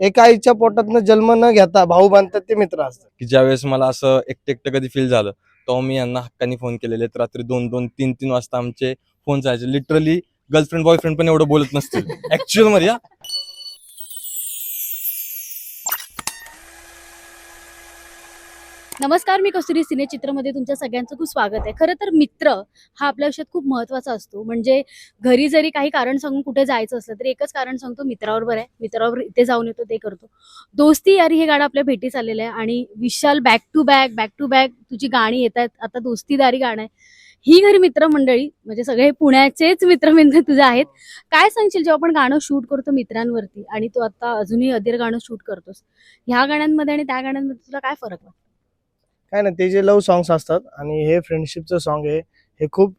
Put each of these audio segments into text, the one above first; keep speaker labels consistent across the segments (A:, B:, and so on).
A: एका आईच्या पोटातनं जन्म न घेता भाऊ बांधतात ते मित्र असतात.
B: की ज्यावेळेस मला असं एकटं एकटं कधी फील झालं तेव्हा मी यांना हक्काने फोन केलेले तर रात्री दोन दोन तीन तीन वाजता आमचे फोन जायचे लिटरली गर्लफ्रेंड बॉयफ्रेंड पण एवढं बोलत नसतील. ऍक्च्युअलमध्ये
C: नमस्कार मी कसुरी सिनेचित्रमध्ये तुमच्या सगळ्यांचं खूप स्वागत आहे. खरं तर मित्र हा आपल्या आयुष्यात खूप महत्त्वाचा असतो. म्हणजे घरी जरी काही कारण सांगून कुठे जायचं असलं तरी एकच कारण सांगतो मित्राबरोबर आहे. मित्राबरोबर इथे जाऊन येतो ते करतो. दोस्ती यारी हे गाणं आपल्या भेटीस आलेलं आहे आणि Vishal back to back back to back तुझी गाणी येत आहेत. आता दोस्तीदारी गाणं आहे. ही घरी मित्रमंडळी म्हणजे सगळे पुण्याचेच मित्रमित्र तुझे आहेत. काय सांगशील जेव्हा आपण गाणं शूट करतो मित्रांवरती आणि तू आता अजूनही अधीर गाणं शूट करतोस? ह्या गाण्यांमध्ये आणि त्या गाण्यांमध्ये तुला काय फरक वाटतो?
A: काय ना ते जे लव्ह सॉंग्स असतात आणि हे फ्रेंडशिपचं सॉन्ग आहे हे खूप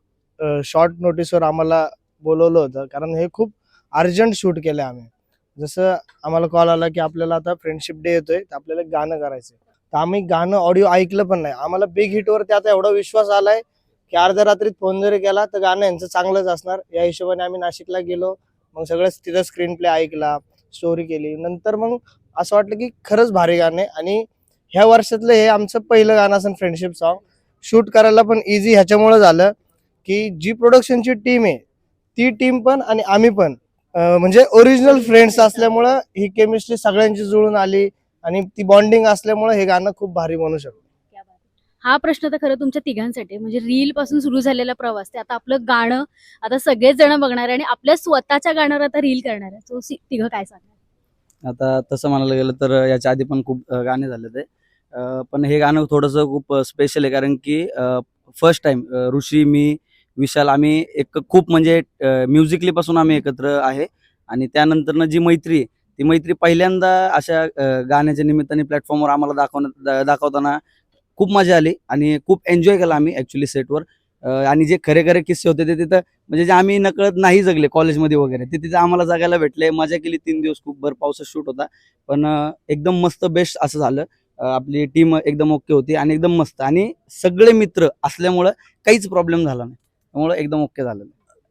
A: शॉर्ट नोटीसवर आम्हाला बोलवलं होतं. कारण हे खूप अर्जंट शूट केलं आम्ही. जसं आम्हाला कॉल आला की आपल्याला आता फ्रेंडशिप डे येतोय तर आपल्याला एक गाणं करायचं तर आम्ही गाणं ऑडिओ ऐकलं पण नाही. आम्हाला बिग हिटवरती आता एवढा विश्वास आलाय की अर्ध्या रात्रीत फोन जरी केला तर गाणं यांचं चांगलंच असणार. या हिशोबाने आम्ही नाशिकला गेलो. मग सगळं तिथं स्क्रीन प्ले ऐकला स्टोरी केली. नंतर मग असं वाटलं की खरंच भारी गाणं आहे आणि ह्या वर्षातलं हे आमचं पहिलं गाणं असेल फ्रेंडशिप सॉन्ग शूट करायला पण इझी ह्याच्यामुळे झालं की जी प्रोडक्शनची टीम आहे ती टीम पण आणि आम्ही पण म्हणजे ओरिजिनल फ्रेंड्स असल्यामुळं ही केमिस्ट्री सगळ्यांची जुळून आली आणि ती बॉन्डिंग असल्यामुळे हे गाणं खूप भारी बनू शकतं
C: क्या बात आहे. हा प्रश्न तर खरं तुमच्या तिघांसाठी. म्हणजे रील पासून सुरू झालेला प्रवास ते आता आपलं गाणं आता सगळेच जण बघणार आहे आणि आपल्या स्वतःच्या गाण्यावर आता रील करणार आहे. सो तिघं काय सांगणार?
D: आता तसं म्हणायला गेलं तर याच्या आधी पण खूप गाणे झाले ते पण हे गाणं थोडंसं खूप स्पेशल आहे. कारण की फर्स्ट टाइम ऋषी मी विशाल आम्ही एक खूप म्हणजे म्युझिकली पासून आम्ही एकत्र आहे. आणि त्यानंतरनं जी मैत्री ती मैत्री पहिल्यांदा अशा गाण्याच्या निमित्ताने प्लॅटफॉर्मवर आम्हाला दाखवण्यात दाखवताना खूप मजा आली. आणि खूप एन्जॉय केला आम्ही ॲक्च्युली सेटवर आणि जे खरे खरे किस्से होते ते तिथं म्हणजे जे आम्ही नकळत नाही जगले कॉलेजमध्ये वगैरे ते तिथे आम्हाला जगायला भेटले. मजा केली तीन दिवस. खूप भर पावसात शूट होता. पण एकदम मस्त बेस्ट असं झालं. आपली टीम एकदम ओके होती आणि एकदम मस्त. आणि सगळे मित्र असल्यामुळं काहीच प्रॉब्लेम झाला नाही. त्यामुळं एकदम ओके झालं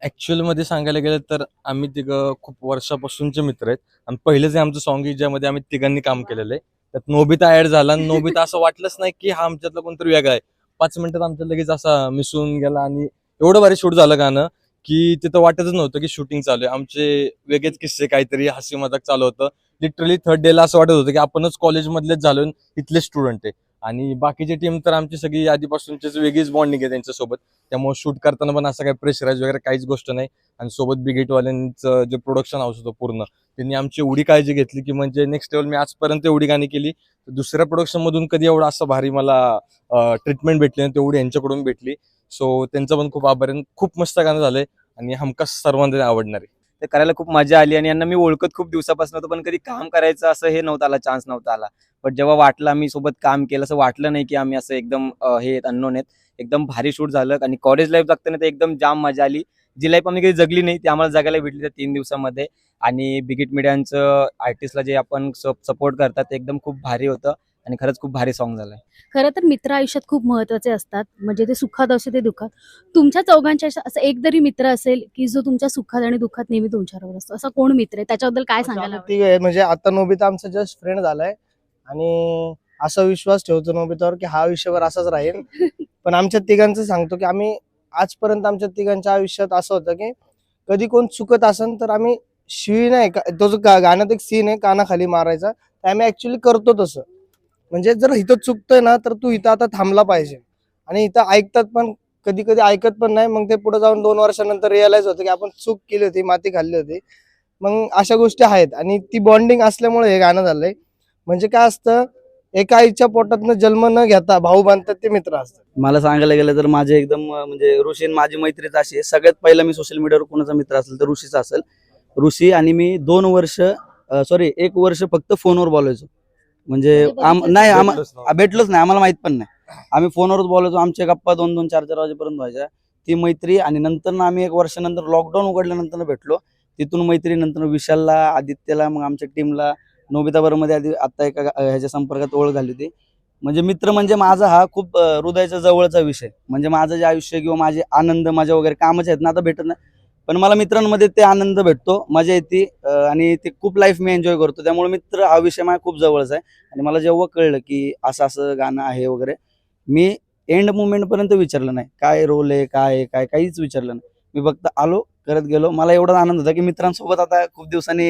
B: ऍक्च्युअलमध्ये सांगायला गेलं तर आम्ही तिघं खूप वर्षापासूनचे मित्र आहेत. आणि पहिलं जे आमचं सॉंग ज्यामध्ये आम्ही तिघांनी काम केलेलं आहे. त्यात नोबिता ऍड झाला. आणि नोबिता असं वाटलंच नाही की हा आमच्यातला कोणतरी वेगळा आहे. पाच मिनिटात आमच्या लगेच असा मिसळून गेला आणि एवढं भारी शूट झालं गाणं की तिथं वाटतच नव्हतं की शूटिंग चालू आहे. आमचे वेगळेच किस्से काहीतरी हसी मजाक चालू होतं. लिटरली थर्ड डेला असं वाटत होतं की आपणच कॉलेजमधलेच झालो इथले स्टुडंट आहे. आणि बाकीची टीम तर आमची सगळी आधीपासूनचीच वेगळीच बॉन्डिंग आहे त्यांच्यासोबत. त्यामुळे शूट करताना पण असं काही प्रेशराईज वगैरे काहीच गोष्ट नाही. आणि सोबत बिगेटवाल्यांचं जे प्रोडक्शन हाऊस होतं पूर्ण त्यांनी आमची एवढी काळजी घेतली की म्हणजे नेक्स्ट लेवल मी आजपर्यंत एवढी गाणी केली. तर दुसऱ्या प्रोडक्शन मधून कधी एवढं असं भारी मला ट्रीटमेंट भेटली नाही तेवढी यांच्याकडून भेटली. सो त्यांचं पण खूप आभार आहे. खूप मस्त गाणं झालंय. आणि हमखास सर्वांना आवडणार. आहे
E: ते करायला खूप मजा आली आणि यांना मी ओळखत खूप दिवसापासून होतो पण कधी काम करायचं असं हे नव्हतं आला चान्स नव्हता आला. पण जेव्हा वाटलं आम्ही सोबत काम केलं असं वाटलं नाही की आम्ही असं एकदम हे अननोन आहेत. एकदम भारी शूट झालं आणि कॉलेज लाईफ जगताना तर एकदम जाम मजा आली. जी लाईफ आम्ही कधी जगली नाही ती आम्हाला जगायला भेटली त्या तीन दिवसामध्ये. आणि बिगिट मीडियांचं आर्टिस्टला जे आपण सपोर्ट करतात ते एकदम खूप भारी होतं. आणि खरंच खूप भारी सॉन्ग झालंय.
C: खरं तर मित्र आयुष्यात खूप महत्त्वाचे असतात. म्हणजे ते सुखात असो ते दुःखात. तुमच्या चौघांच्या असं एक तरी मित्र असेल की जो तुमच्या सुखात आणि दुःखात नेहमी तुमच्याबरोबर असतो. असा कोण मित्र आहे? त्याच्याबद्दल काय सांगायला आवडेल?
A: तिघं आहे. म्हणजे आता नोबिता आमचा जस्ट फ्रेंड झालाय. आणि असा विश्वास ठेवतो नोबितावर की हा आयुष्यभर असाच राहील. पण आमच्या तिघांचं सांगतो की आम्ही आजपर्यंत आमच्या तिघांच्या आयुष्यात असं होतं की कधी कोण चुकत असन तर आम्ही शिवी नाही का- तो जो गा- गाण्यात एक सीन आहे कानाखाली मारायचा. ते आम्ही ऍक्च्युली करतो तसं. म्हणजे जर इथं चुकतोय ना तर तू इथं आता थांबला पाहिजे. आणि इथं ऐकतात पण कधी कधी ऐकत पण नाही मग ते पुढे जाऊन दोन वर्षानंतर रिअलाइज होतं की आपण चूक केली होती माती खाल्ली होती. मग अशा गोष्टी आहेत. आणि ती बॉन्डिंग असल्यामुळे हे गाणं झालंय. म्हणजे काय असतं एका आईच्या पोटातनं जन्म न घेता भाऊ बांधतात ते मित्र असतात.
D: मला सांगायला गेलं तर माझे एकदम म्हणजे ऋषी आणि माझी मैत्रीच अशी आहे. सगळ्यात पहिला मी सोशल मीडियावर कोणाचा मित्र असेल तर ऋषीचा असेल. ऋषी आणि मी दोन वर्ष सॉरी एक वर्ष फक्त फोनवर बोलायचो. म्हणजे
C: म्हणजे
D: आम- नाही. आम-
B: भेटलोच
D: नाही आम्हाला माहीत पण नाही. आम्ही फोनवरच बोलायचो आमच्या गप्पा दोन दोन चार चार वाजेपर्यंत व्हायच्या ती मैत्री आणि नंतर आम्ही एक वर्षानंतर लॉकडाऊन उघडल्यानंतर भेटलो. तिथून मैत्री नंतर विशालला आदित्यला मग आमच्या टीमला नोबिता मध्ये आधी आता एका ह्याच्या संपर्कात ओळख झाली होती. म्हणजे मित्र म्हणजे माझा हा खूप हृदयाच्या जवळचा विषय. म्हणजे माझं जे आयुष्य किंवा माझे आनंद माझ्या वगैरे कामाचे आहेत ना आता भेटत नाही. पण मला मित्रांमध्ये ते आनंद भेटतो मजा येते आणि ते खूप लाईफ मी एन्जॉय करतो. त्यामुळे मित्र हा विषय माझ्या खूप जवळचा आहे. आणि मला जेव्हा कळलं की असं असं गाणं आहे वगैरे मी एंड पर्यंत विचारलं नाही. काय रोल आहे काय आहे काय काहीच विचारलं नाही. मी फक्त आलो करत गेलो. मला एवढा आनंद होता की मित्रांसोबत आता खूप दिवसांनी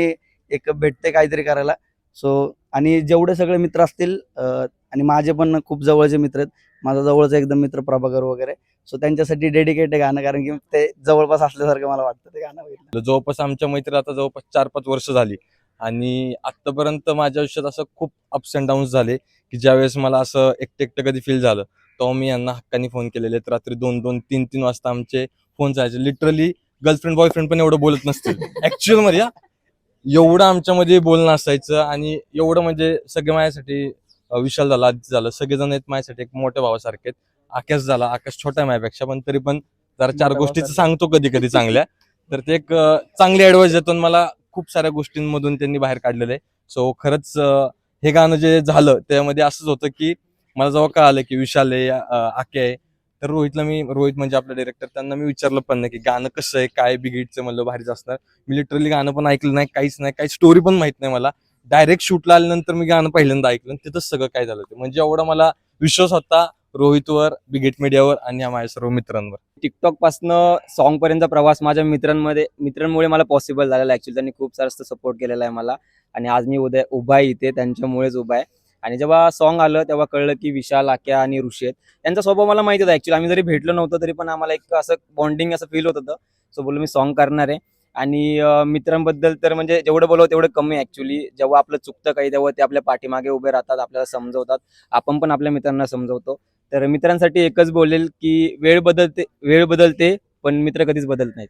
D: एक भेटते काहीतरी करायला. सो आणि जेवढे सगळे मित्र असतील आणि माझे पण खूप जवळचे मित्र आहेत माझा जवळचा एकदम मित्र प्रभाकर वगैरे. सो त्यांच्यासाठी डेडिकेट आहे गाणं कारण की ते जवळपास असल्यासारखं मला वाटतं ते गाणं बघितलं.
B: जवळपास आमच्या मैत्री आता जवळपास चार पाच वर्ष झाली. आणि आतापर्यंत माझ्या आयुष्यात असं खूप अप्स अँड डाऊन्स झाले की ज्यावेळेस मला असं एकटे एकटं कधी फील झालं तेव्हा मी यांना हक्कानी फोन केलेले. तर रात्री दोन दोन तीन तीन वाजता आमचे फोन जायचे. लिटरली गर्लफ्रेंड बॉयफ्रेंड पण एवढं बोलत नसतील. ऍक्च्युअलमध्ये एवढं आमच्यामध्ये बोलणं असायचं. आणि एवढं म्हणजे सगळे माझ्यासाठी विशाल झाला आदित्य झालं. सगळेजण आहेत माझ्यासाठी एक मोठ्या भावासारखे आहेत. आकाश झाला. आकाश छोटा आहे माझ्यापेक्षा पण तरी पण जरा चार गोष्टीचं. सांगतो कधी कधी चांगल्या. तर ते एक चांगली ऍडवाइस देतो मला खूप साऱ्या गोष्टींमधून त्यांनी बाहेर काढलेलं आहे. सो खरंच हे गाणं जे झालं त्यामध्ये असंच होतं की मला जेव्हा कळालं की विशाल आहे आके आहे तर रोहितला मी रोहित म्हणजे आपला डिरेक्टर त्यांना मी विचारलं पण नाही की गाणं कसं आहे काय बिगिटचं म्हणलं भारीच असणार. मी लिटरली गाणं पण ऐकलं नाही काहीच नाही काही स्टोरी पण माहीत नाही मला. डायरेक्ट शूटला आल्यानंतर मी गाणं पहिल्यांदा ऐकलं तिथंच सगळं काय झालं ते म्हणजे एवढा मला विश्वास होता रोहितवर बिगेट मीडियावर आणि माझ्या सर्व मित्रांवर.
E: टिकटॉक पासनं सॉंग पर्यंतचा प्रवास माझ्या मित्रांमध्ये मित्रांमुळे मला पॉसिबल झालेला ऍक्च्युली त्यांनी खूप जास्त सपोर्ट केलेला आहे मला. आणि आज मी उद्या उभा आहे इथे त्यांच्यामुळेच उभा आहे. आणि जेव्हा सॉन्ग आलं तेव्हा कळलं की विशाल आक्या आणि ऋषी आहेत. त्यांचा स्वभाव मला माहिती होता. ऍक्च्युली आम्ही जरी भेटलो नव्हतं तरी पण आम्हाला एक असं बॉन्डिंग असं फील होत होतं. सो बोललो मी सॉन्ग करणार आहे. आणि मित्रांबद्दल तर म्हणजे जेवढं बोलव तेवढं कमी ॲक्च्युली जेव्हा आपलं चुकतं काही तेव्हा ते आपल्या पाठीमागे उभे राहतात आपल्याला समजवतात. आपण पण आपल्या मित्रांना समजवतो. तर मित्रांसाठी एकच बोलेल की वेळ बदलते वेळ बदलते पण मित्र कधीच बदलत नाहीत.